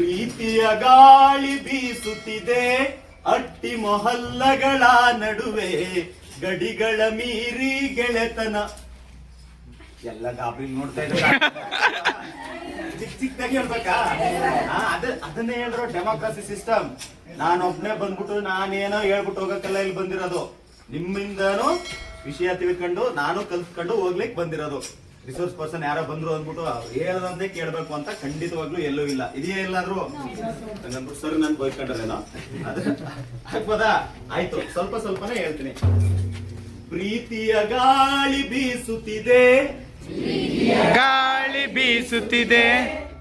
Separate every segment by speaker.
Speaker 1: ಪ್ರೀತಿಯ ಗಾಳಿ ಬೀಸುತ್ತಿದೆ. ಅಟ್ಟಿ ಮೊಹಲ್ಲಗಳ ನಡುವೆ ಗಡಿಗಳ ಮೀರಿ ಗೆಳೆತನ. ಎಲ್ಲ ಗಾಬರಿ ನೋಡ್ತಾ ಇದ್ದಾರೆ. ಚಿಕ್ಕ ಚಿಕ್ಕದಾಗಿ ಹೇಳ್ಬೇಕಾ? ಅದ, ಅದನ್ನೇ ಹೇಳ್ರು ಡೆಮೋಕ್ರಸಿ ಸಿಸ್ಟಮ್ ನಾನು ಒಬ್ನೇ ಬಂದ್ಬಿಟ್ಟು ನಾನೇನೋ ಹೇಳ್ಬಿಟ್ಟು ಹೋಗಕ್ಕೆಲ್ಲ ಇಲ್ಲಿ ಬಂದಿರೋದು. ನಿಮ್ಮಿಂದನೂ ವಿಷಯ ತಿಳ್ಕೊಂಡು ನಾನು ಕಲ್ತ್ಕೊಂಡು ಹೋಗ್ಲಿಕ್ಕೆ ಬಂದಿರೋದು. ರಿಸೋರ್ಸ್ ಪರ್ಸನ್ ಯಾರೋ ಬಂದ್ರು ಅಂದ್ಬಿಟ್ಟು ಹೇಳದಂತೆ ಕೇಳಬೇಕು ಅಂತ ಖಂಡಿತವಾಗ್ಲೂ ಎಲ್ಲೂ ಇಲ್ಲ. ಇದೆಯೇ ಎಲ್ಲಾದ್ರೂ? ನನ್ಬಿಟ್ಟು ಸರ್ ನನ್ ಬೈಕೊಂಡ್ರೇನೋ ಅದ ಆಗ್ಬೋದಾ? ಆಯ್ತು ಸ್ವಲ್ಪ ಸ್ವಲ್ಪನೇ ಹೇಳ್ತೀನಿ. ಪ್ರೀತಿಯ ಗಾಳಿ ಬೀಸುತ್ತಿದೆ.
Speaker 2: ಗಾಳಿ ಬೀಸುತ್ತಿದೆ.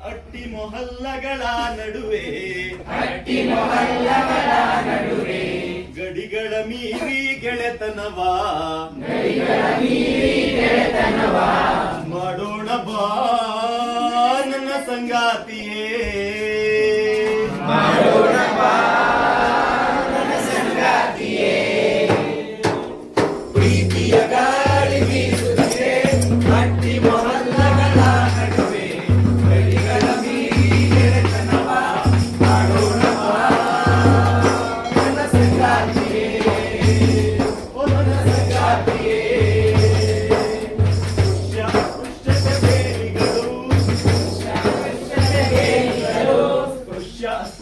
Speaker 1: ಅಟ್ಟಿ ಮೊಹಲ್ಲಗಳ ನಡುವೆ. ಅಟ್ಟಿ ಮೊಹಲ್ಲಗಳ ನಡುವೆ. ಗಡಿಗಳ ಮೀರಿ ಗೆಳೆತನವ.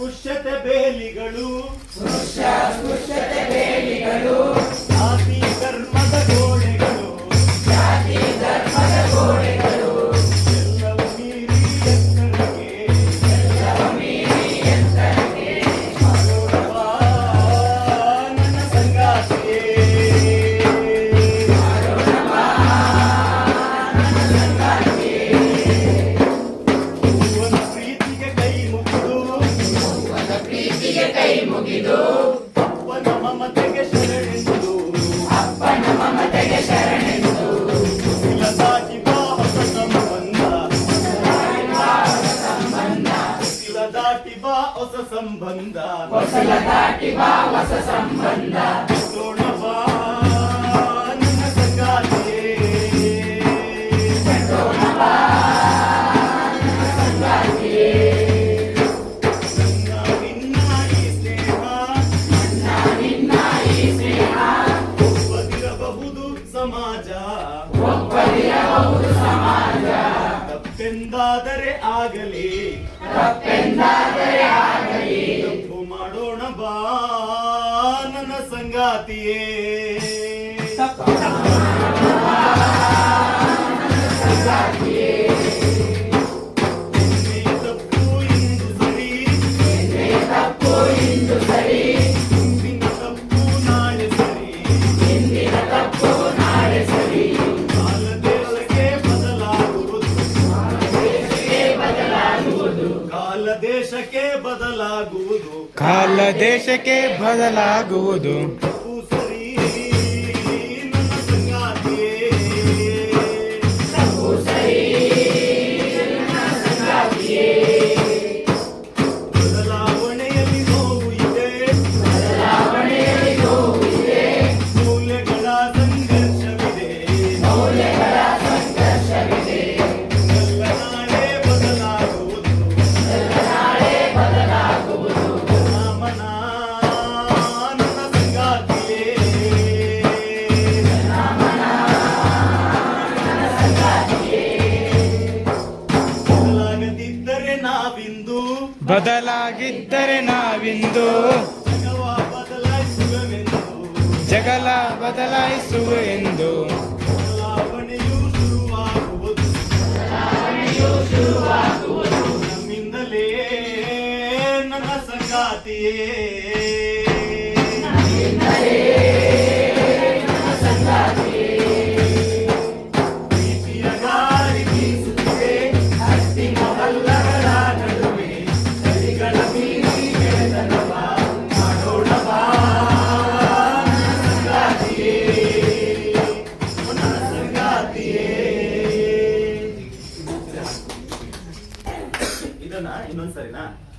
Speaker 1: ಪುಷ್ಯ ಪುಷ್ಯತೆ ಬೇಲಿಗಳು. ಮಮತೆಗೆ ಶರಣೆಂದು ಇಲ್ಲದಾಗಿ ಬಾ ಹೊಸ ಸಂಬಂಧ ತಪ್ಪೆಂದಾದರೆ ಆಗಲಿ. ತಪ್ಪು ಮಾಡೋಣ ಬಾ ನನ್ನ ಸಂಗಾತಿಯೇ. ನಿನ್ನೆ ಕಾಲ ದೇಶಕ್ಕೆ ಬದಲಾಗುವುದು.
Speaker 2: ಬದಲಾಗಿದ್ದರೆ ನಾವಿಂದು.
Speaker 1: ಜಗವ ಬದಲಾಯಿಸುವೆವೆಂದು
Speaker 2: ಜಗಲ ಬದಲಾಯಿಸುವ ಎಂದು
Speaker 1: ಬದಲಾವಣೆಯು ಶುರುವಾಗುವುದು. ನಮ್ಮಿಂದಲೇ ನನ್ನ ಸಂಗಾತಿಯೇ.